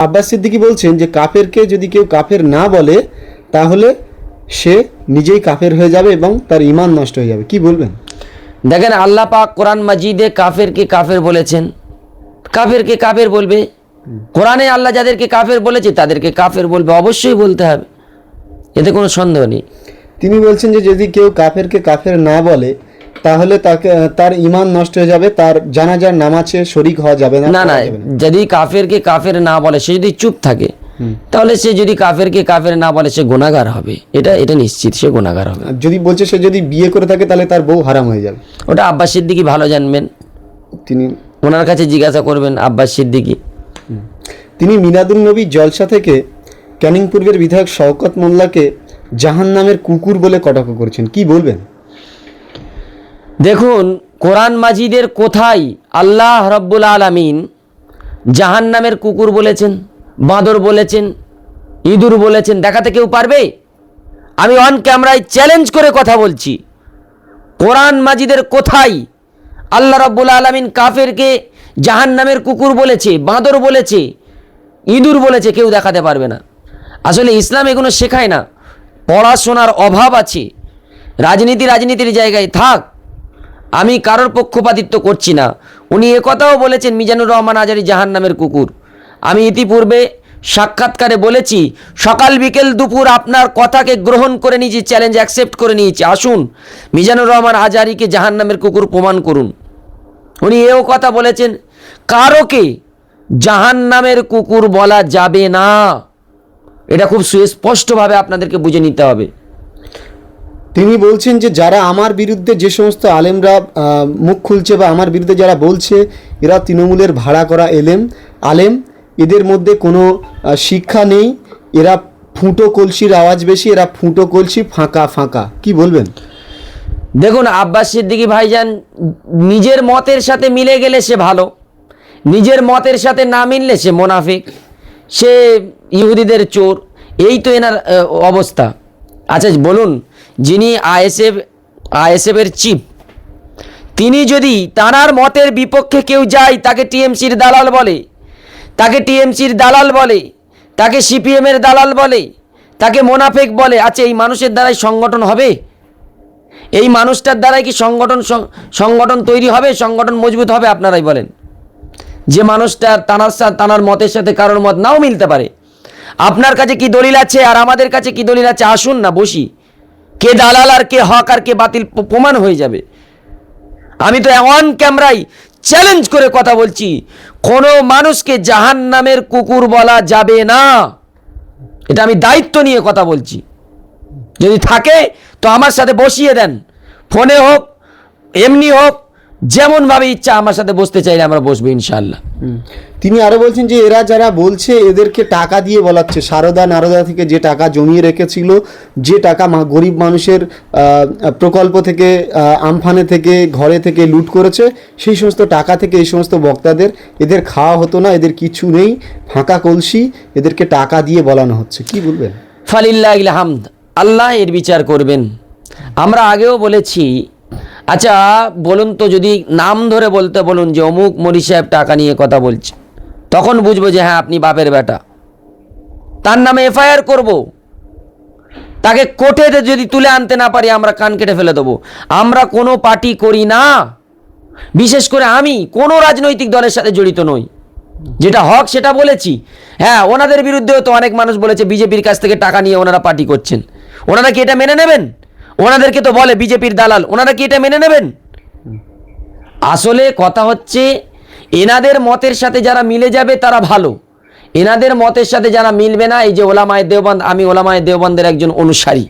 আব্বাস সিদ্দিকি বলছেন যে কাফেরকে যদি কেউ কাফের না বলে তাহলে সে নিজেই কাফের হয়ে যাবে এবং তার ইমান নষ্ট হয়ে যাবে। কি বলবেন? দেখেন আল্লাহ পাক কোরআন মাজিদে কাফেরকে কাফের বলেছেন। কাফেরকে কাফের বলবে। কোরআনে আল্লাহ যাদেরকে কাফের বলেছে তাদেরকে কাফের বলবে। অবশ্যই বলতে হবে। এতে কোনো সন্দেহ নেই। তিনি বলছেন যে যদি কেউ কাফেরকে কাফের না বলে তাহলে তাকে তার ইমান নষ্ট হয়ে যাবে তার জানাজার নামাজে শরিক হওয়া যাবে না না না যদি কাফেরকে কাফের না বলে সে যদি চুপ থাকে তাহলে সে যদি কাফেরকে কাফের না বলে সে গুণাগার হবে। এটা এটা নিশ্চিত সে গুণাগার হবে। যদি বলছে সে যদি বিয়ে করে থাকে তাহলে তার বউ হারাম হয়ে যাবে। ওটা আব্বাস সিদ্দিকি ভালো জানবেন। তিনি ওনার কাছে জিজ্ঞাসা করবেন আব্বাস সিদ্দিকি। তিনি মিনাদুল নবী জলসা থেকে ক্যানিং পূর্বের বিধায়ক শওকত মোল্লাকে জাহান নামের কুকুর বলে কটাক্ষ করেছেন। কি বলবেন? দেখুন, কোরআন মাজিদের কোথায় আল্লাহ রব্বুল আলামিন জাহান নামের কুকুর বলেছেন, বাঁদর বলেছেন, ইঁদুর বলেছেন, দেখাতে কেউ পারবে? আমি অন ক্যামেরায় চ্যালেঞ্জ করে কথা বলছি। কোরআন মাজিদের কোথায় আল্লাহ রব্বুল আলামিন কাফেরকে জাহান নামের কুকুর বলেছে, বাঁদর বলেছে, ইঁদুর বলেছে, কেউ দেখাতে পারবে না। আসলে ইসলাম এগুলো শেখায় না। পড়াশোনার অভাব আছে। রাজনীতি রাজনীতির জায়গায় থাক আমি কারোর পক্ষপাতিত্ব করছি না। উনি একথাও বলেছেন মিজানুর রহমান আজারি জাহান নামের কুকুর। আমি ইতিপূর্বে সাক্ষাৎকারে বলেছি, সকাল বিকেল দুপুর আপনার কথাকে গ্রহণ করে নিয়েছি, চ্যালেঞ্জ অ্যাকসেপ্ট করে নিয়েছি। আসুন, মিজানুর রহমান আজারিকে জাহান নামের কুকুর প্রমাণ করুন। উনি এও কথা বলেছেন, কারোকে জাহান নামের কুকুর বলা যাবে না। এটা খুব সুস্পষ্টভাবে আপনাদেরকে বুঝে নিতে হবে। তিনি বলছেন যে যারা আমার বিরুদ্ধে যে সমস্ত আলেমরা মুখ খুলছে বা আমার বিরুদ্ধে যারা বলছে, এরা তৃণমূলের ভাড়া করা এলেম। আলেম, এদের মধ্যে কোনো শিক্ষা নেই। এরা ফুটো কলসির আওয়াজ বেশি, এরা ফুটো কলসি ফাঁকা ফাঁকা। কি বলবেন? দেখুন, আব্বাস সিদ্দিকী ভাইজান, নিজের মতের সাথে মিলে গেলে সে ভালো। নিজের মতের সাথে না মিললে সে মোনাফিক। সে ইহুদিদের চোর। এই তো এনার অবস্থা। আচ্ছা বলুন যিনি আইএসএফ, আইএসএফের চিফ, তিনি যদি তানার মতের বিপক্ষে কেউ যায়, তাকে টিএমসির দালাল বলে, তাকে টিএমসির দালাল বলে, তাকে সিপিএমের দালাল বলে, তাকে মোনাফেক বলে আচ্ছা এই মানুষের দ্বারাই সংগঠন হবে? এই মানুষটার দ্বারাই কি সংগঠন সংগঠন তৈরি হবে, সংগঠন মজবুত হবে, আপনারাই বলেন। যে মানুষটার তানার সা- তানার মতের সাথে কারোর মত নাও মিলতে পারে। আপনার কাছে কি দলিল আছে, আর আমাদের কাছে কি দলিল আছে? আসুন না, বসি। কে দালাল আর কে হক আর কে বাতিল প্রমাণ হয়ে যাবে। আমি তো অন ক্যামেরায় চ্যালেঞ্জ করে কথা বলছি, কোনো মানুষকে জাহান নামের কুকুর বলা যাবে না। এটা আমি দায়িত্ব নিয়ে কথা বলছি। যদি থাকে, তো আমার সাথে বসিয়ে দেন। ফোনে হোক, এমনি হোক যেমনভাবে ইচ্ছা আমার সাথে বসতে চাইলে আমরা বসবো ইনশাল্লাহ তিনি আরও বলছেন যে এরা যারা বলছে এদেরকে টাকা দিয়ে বলাচ্ছে সারদা নারদা থেকে যে টাকা জমিয়ে রেখেছিল যে টাকা মা- গরিব মানুষের প্রকল্প থেকে আমফানে থেকে ঘরে থেকে লুট করেছে সেই সমস্ত টাকা থেকে এই সমস্ত বক্তাদের এদের খাওয়া হতো না এদের কিছু নেই ফাঁকা কলসি এদেরকে টাকা দিয়ে বলানো হচ্ছে। কি বলবেন? ফালিল্লাহ হামদ আল্লাহ এর বিচার করবেন। আমরা আগেও বলেছি আচ্ছা বলুন তো যদি নাম ধরে বলতে বলুন যে অমুক মরি সাহেব টাকা নিয়ে কথা বলছে, তখন বুঝব যে হ্যাঁ আপনি বাপের বেটা। তার নামে এফআইআর করব। তাকে কোর্টে যদি তুলে আনতে না পারি, আমরা কান কেটে ফেলে দেবো। আমরা কোনো পার্টি করি না। বিশেষ করে আমি কোনো রাজনৈতিক দলের সাথে জড়িত নই। যেটা হক, সেটা বলেছি। হ্যাঁ ওনাদের বিরুদ্ধেও তো অনেক মানুষ বলেছে, বিজেপির কাছ থেকে টাকা নিয়ে ওনারা পার্টি করছেন। ওনারা কি এটা মেনে নেবেন? ওনাদেরকে তো বলে বিজেপির দালাল, ওনারা কি এটা মেনে নেবেন? আসলে কথা হচ্ছে, এনাদের মতের সাথে যারা মিলে যাবে তারা ভালো। এনাদের মতের সাথে যারা মিলবে না, এই যে ওলামায় দেওবন্দ, আমি ওলামায় দেওবন্দের একজন অনুসারী।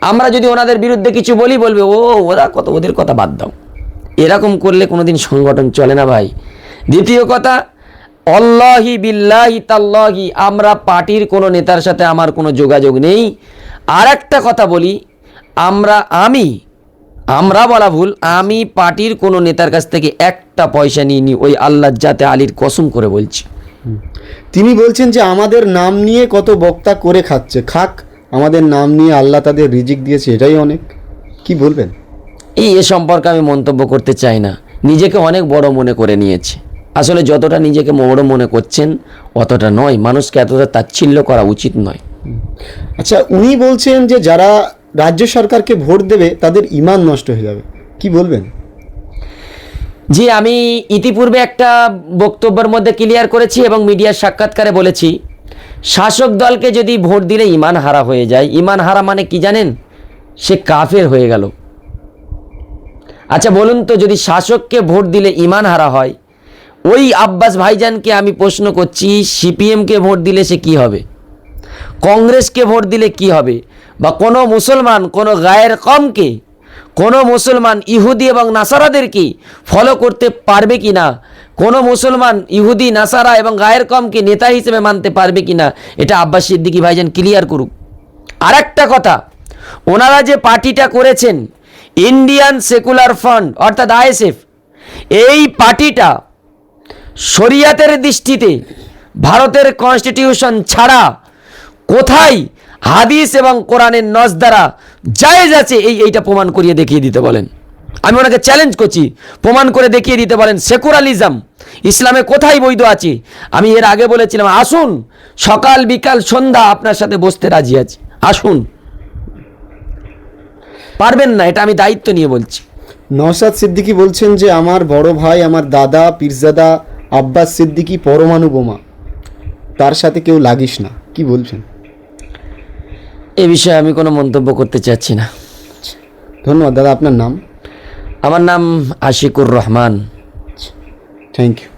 আমরা যদি ওনাদের বিরুদ্ধে কিছু বলি, বলবে, ও, ওরা কত, ওদের কথা বাদ দাও। এরকম করলে কোনোদিন সংগঠন চলে না ভাই। দ্বিতীয় কথা, অল্লাহি বিল্লাহি তাল্লাহি, আমরা পার্টির কোনো নেতার সাথে আমার কোনো যোগাযোগ নেই। আর একটা কথা বলি আমরা আমি আমরা বলা ভুল আমি পার্টির কোনো নেতার কাছ থেকে একটা পয়সা নিইনি ওই আল্লাহ জাতে আলীর কসম করে বলছি। তিনি বলছেন যে আমাদের নাম নিয়ে কত বক্তা করে খাচ্ছে। খাক আমাদের নাম নিয়ে আল্লাহ তাদের রিজিক দিয়েছে এটাই অনেক। কি বলবেন? এই এ সম্পর্কে আমি মন্তব্য করতে চাই না। নিজেকে অনেক বড় মনে করে নিয়েছে। আসলে যতটা নিজেকে বড় মনে করছেন অতটা নয়। মানুষকে এতটা তাচ্ছিল্য করা উচিত নয়। আচ্ছা উনি বলছেন যে যারা রাজ্য সরকারকে ভোট দেবে, তাদের ইমান নষ্ট হয়ে যাবে। কি বলবেন? জি, আমি ইতিপূর্বে একটা বক্তব্যের মধ্যে ক্লিয়ার করেছি এবং মিডিয়ার সাক্ষাৎকারে বলেছি, শাসক দলকে যদি ভোট দিলে ইমান হারা হয়ে যায়। ইমান হারা মানে কি জানেন? সে কাফের হয়ে গেল। আচ্ছা বলুন তো, যদি শাসককে ভোট দিলে ইমান হারা হয়, ওই আব্বাস ভাইজানকে আমি প্রশ্ন করছি, সিপিএমকে ভোট দিলে সে কি হবে? কংগ্রেসকে ভোট দিলে কি হবে? বা কোনো মুসলমান, কোনো গায়ের কমকে, কোনো মুসলমান ইহুদি এবং নাসারাদেরকে ফলো করতে পারবে কি না কোনো মুসলমান ইহুদি, নাসারা এবং গায়ের কমকে নেতা হিসেবে মানতে পারবে কি না এটা আব্বাস সিদ্দিকি ভাইজান ক্লিয়ার করুক। আর একটা কথা, ওনারা যে পার্টিটা করেছেন ইন্ডিয়ান সেকুলার ফান্ড অর্থাৎ আইএসএফ এই পার্টিটা শরিয়াতের দৃষ্টিতে ভারতের কনস্টিটিউশন ছাড়া কোথায় হাদিস এবং কোরআনের নজ দ্বারা জায়েজ আছে, এই এইটা প্রমাণ করিয়ে দেখিয়ে দিতে বলেন। আমি ওনাকে চ্যালেঞ্জ করছি, প্রমাণ করে দেখিয়ে দিতে বলেন সেকুরালিজম ইসলামে কোথায় বৈধ আছে? আমি এর আগে বলেছিলাম, আসুন, সকাল, বিকাল, সন্ধ্যা আপনার সাথে বসতে রাজি আছি। আসুন। পারবেন না, এটা আমি দায়িত্ব নিয়ে বলছি। নওশাদ সিদ্দিকী বলছেন যে, আমার বড় ভাই, আমার দাদা, পীরজাদা, আব্বাস সিদ্দিকী পরমাণু বোমা। তার সাথে কেউ লাগিস না। কি বলছেন? এ বিষয়ে আমি কোনো মন্তব্য করতে চাচ্ছি না। ধন্যবাদ দাদা আপনার নাম? আমার নাম আশিকুর রহমান। Thank you.